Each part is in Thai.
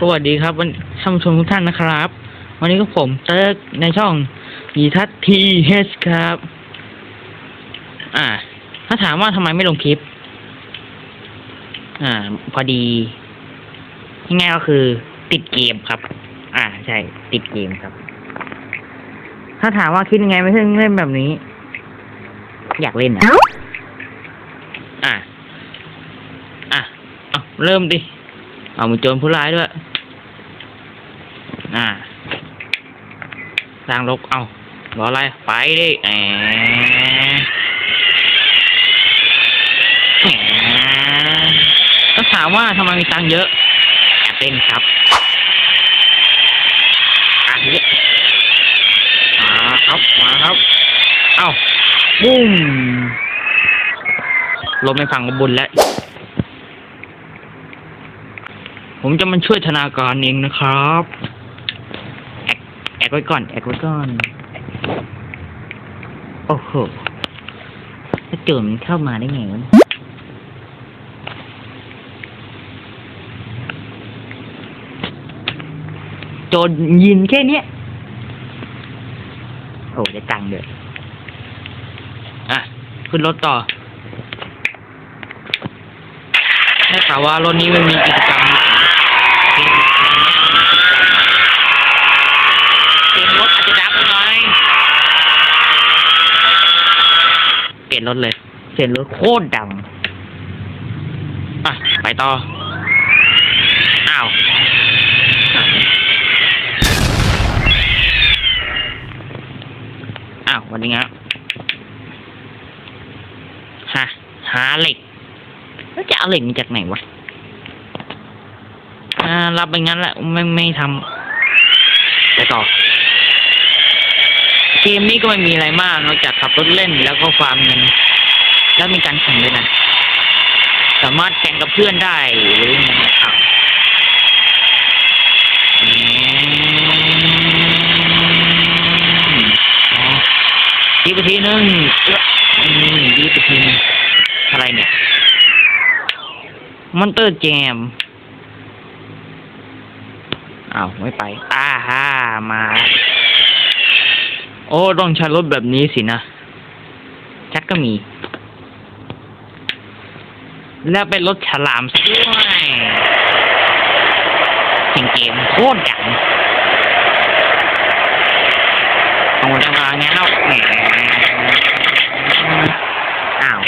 สวัสดีครับวันท่านผู้ชมทุกท่านนะครับ วันนี้ก็ผมเติร์กในช่องยีทัศทีเฮสครับ อ่า ถ้าถามว่าทำไมไม่ลงคลิป อ่า พอดีง่ายก็คือ ติดเกมครับ อ่า ใช่ ติดเกมครับ ถ้าถามว่าคิดยังไงไม่ถึงเล่นแบบนี้ อยากเล่นอะ อะ อะเอาเริ่มดิ เอามีโจรผู้ร้ายด้วย อ่า สร้างรกเอารออะไร ไปดิแหมแหมก็ถามว่าทำไมมีตังเยอะแอบเล่นครับอะเยอะมาครับ มาครับ เอาบุ้มลมไม่ฟังกบุญแล้ว ผมจะมาช่วยธนาการเองนะครับแอกแอกไว้ก่อนแอกไว้ก่อน โอ้โหถ้าโจรมันเข้ามาได้ไงวะเนี่ยโจรยินแค่นี้โอ้ได้ตังค์เด้ออะ ขึ้นรถต่อได้ข่าวว่ารถนี้มันมีกิจกรรม เปลี่ยนรถอาจจะดับหน่อย เปลี่ยนรถเลยเปลี่ยนรถโคตรดังอะไปต่อ อ้าวอ้าววันนี้งะฮะหาเหล็กแล้วจะเอาเหล็กมาจากไหนวะอ่ารับไปงั้นแหละไม่ไม่ทำไปต่อ เกมนี้ก็ไม่มีอะไรมากนอกจากขับรถเล่นแล้วก็ฟาร์มเงินแล้วมีการแข่งด้วยนะ สามารถแข่งกับเพื่อนได้หรือยังไงครับยีบไปทีนึงเอื้ออืมยีบไปทีนึงอะไรเนี่ย มอนเตอร์แจมอ้าว ไม่ไปอ่าฮ่ามา โอ้ต้องใช้รถแบบนี้สินะชักก็มี แล้วเป็นรถฉลามด้วยเสียงเกมโคตรดังเอาจะมาไงแล้วอ้าว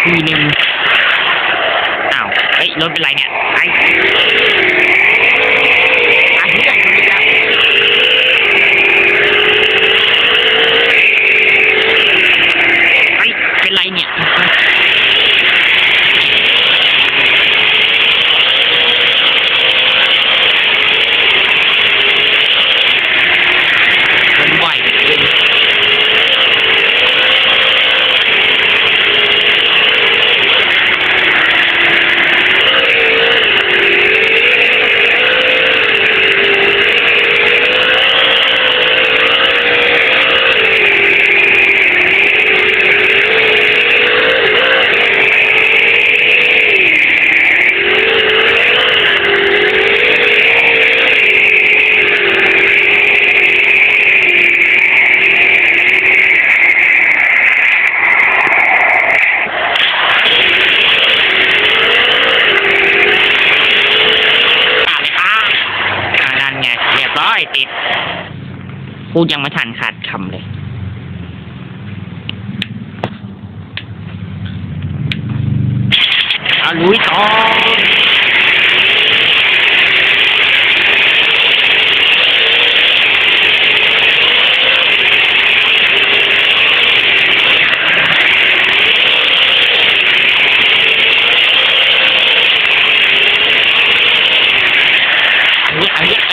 ทีหนึ่งอ้าวเฮ้ยรถเป็นไรเนี่ยไอ้อันเลือกอันเลือกเฮ้ยเป็นไรเนี่ย เป็นไหวเกินอะอะอ่านั่นไงเรียบร้อยติด พูดยังไม่ทันขาดคำเลย เอาลุยต่อเอันนี้ไอ้รถ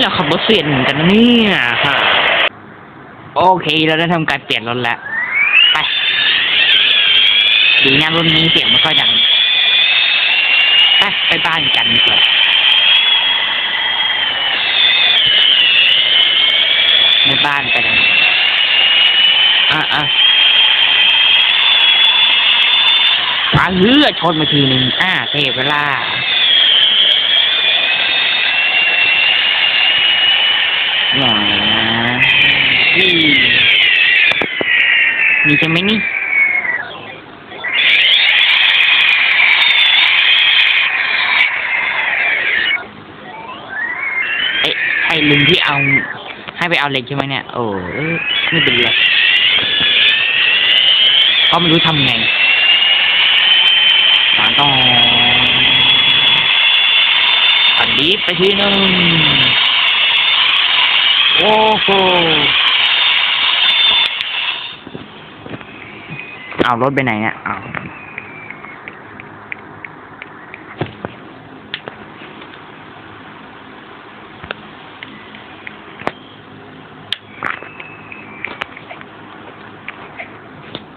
เราขับรถเสียนกันนะเนี่ยค่ะ โอเคเราได้ทำการเปลี่ยนรถแล้วไปดีนะรุ่นนี้เสียงไม่ค่อยดังไปไปบ้านกันดีกว่าในบ้านกันอะอะปาเลือชนมาทีหนึ่งอ่าเทเวลา หน่อยนะนี่มีใช่ไหมนี่ไอ้ไอ้ลุงที่เอา ให้ไปเอาเหล็กใช่ไหมเนี่ย โอ้ยไม่เป็นไรก็ไม่รู้ทำไงมาต้องอันดีไปทีนึง โอ้โหเอารถไปไหนเนี่ยเอา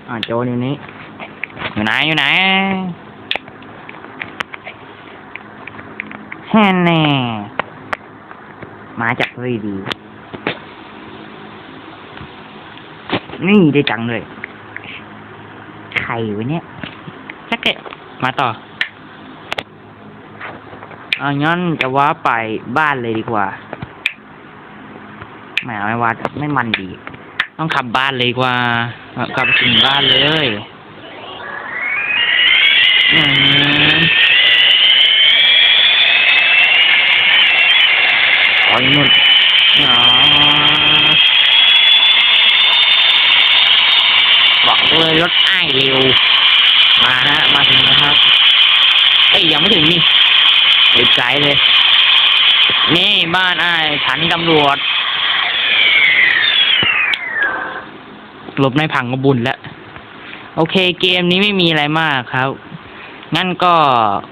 อ่าโจอยู่นี้ อยู่ไหน อยู่ไหนแฮ่แน่มาจากรีดี นี่ได้จังเลยใครวะเนี่ยจักเกะมาต่อเอางั้นจะว่าไปบ้านเลยดีกว่าแหมไม่วัดไม่มันดี ต้องขับบ้านเลยดีกว่าเอากลับถึงบ้านเลยอืมโอ้ยนุ่นอ๋อบอก เลยรถอ้ายเร็ว มาฮะ มาถึงนะครับ เอ้ยยังไม่ถึงนี่ไปไกลเลย นี่บ้านอ้ายฐานีตำรวจหลบในผังกบุญแล้ว โอเคเกมนี้ไม่มีอะไรมากครับ งั้นก็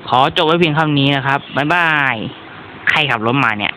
ขอจบไว้เพียงเท่านี้นะครับ บ๊ายบาย ใครขับรถมาเนี่ย